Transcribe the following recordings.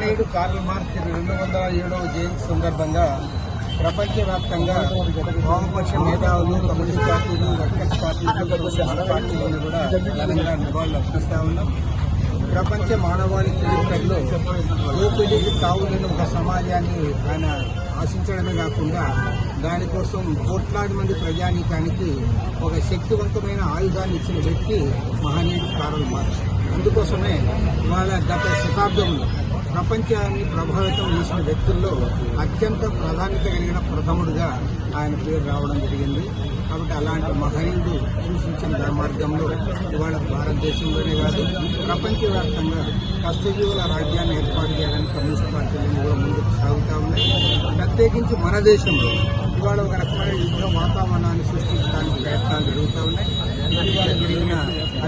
Curl mark రెండు వందల ఏడవ జయంతి సందర్భంగా ప్రపంచవ్యాప్తంగా వామపక్ష మేధావులు కమ్యూనిస్ట్ పార్టీలు వర్కర్స్ పార్టీలు పార్టీలను కూడా ఘనంగా నివాళులు అర్పిస్తా ఉన్నాం. ప్రపంచ మానవాళి చరిత్రలో ఊపిడికి తావులేని ఒక సమాజాన్ని ఆయన ఆశించడమే కాకుండా దానికోసం కోట్లాది మంది ప్రజానీకానికి ఒక శక్తివంతమైన ఆయుధాన్ని ఇచ్చిన వ్యక్తి మహనీయుడు కారణం మార్క్స్. అందుకోసమే ఇవాళ గత శతాబ్దంలో ప్రపంచాన్ని ప్రభావితం చేసిన వ్యక్తుల్లో అత్యంత ప్రాధాన్యత కలిగిన ప్రథముడుగా ఆయన పేరు రావడం జరిగింది. కాబట్టి అలాంటి మహనీయుడు సూచించిన ధర్మార్గంలో ఇవాళ భారతదేశంలోనే కాదు ప్రపంచవ్యాప్తంగా కష్టజీవుల రాజ్యాన్ని ఏర్పాటు చేయడానికి కమ్యూనిస్ట్ పార్టీలు కూడా ముందుకు సాగుతూ ఉన్నాయి. ప్రత్యేకించి మన దేశంలో ఇవాళ ఒక రకమైన యుద్ధ వాతావరణాన్ని సృష్టించడానికి ప్రయత్నాలు జరుగుతూ ఉన్నాయి. ఇవాళ జరిగిన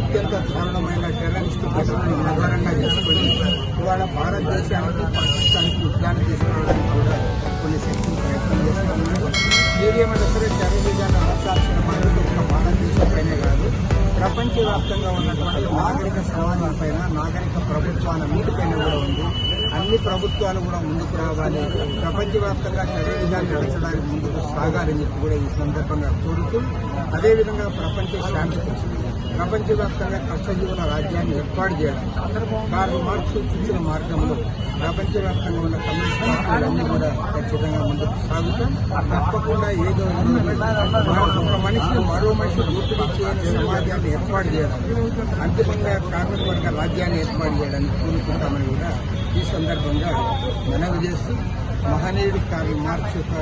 అత్యంత దారుణమైన టెర్రరిస్టు ఘటనను ఆధారంగా చేసుకుని ఇవాళ భారతదేశానికి పాకిస్తాన్కి యుద్ధాన్ని తీసుకురావడానికి కూడా కొన్ని శక్తులు ప్రయత్నం చేస్తూ ఉన్నారు ఏదేమైనా సరే టెర్రరిజాన్ని అమర్చాల్సిన బాధ్యత ఒక భారతదేశంపైనే కాదు ప్రపంచవ్యాప్తంగా ఉన్నటువంటి నాగరిక సమాజాలపైన నాగరిక ప్రభుత్వాల నీటిపైన కూడా ఉంది. అన్ని ప్రభుత్వాలు కూడా ముందుకు రావాలి. ప్రపంచవ్యాప్తంగా టెర్రరిజాన్ని నడచడానికి ముందుకు సాగాలని చెప్పి కూడా ఈ సందర్భంగా కోరుతూ అదేవిధంగా ప్రపంచ శాంతి ప్రపంచవ్యాప్తంగా కష్టజీవుల రాజ్యాన్ని ఏర్పాటు చేయడం కార్ల్ మార్క్స్ సూచించిన మార్గంలో ప్రపంచవ్యాప్తంగా ఉన్న కమ్యూనిస్ట్ పార్టీలన్నీ కూడా ఖచ్చితంగా ముందుకు సాగుతాం తప్పకుండా ఏదో ఒక మనిషి మరో మనిషి దోపిడీ చేయని సమాజాన్ని ఏర్పాటు చేయడం అంతిమంగా కార్మిక వర్గ రాజ్యాన్ని ఏర్పాటు చేయడానికి కోరుకుంటామని కూడా ఈ సందర్భంగా మనవి చేస్తూ మహనీయుడు కార్మిక మార్క్స్ యొక్క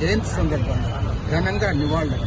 జయంతి సందర్భంగా ఘనంగా నివాళులు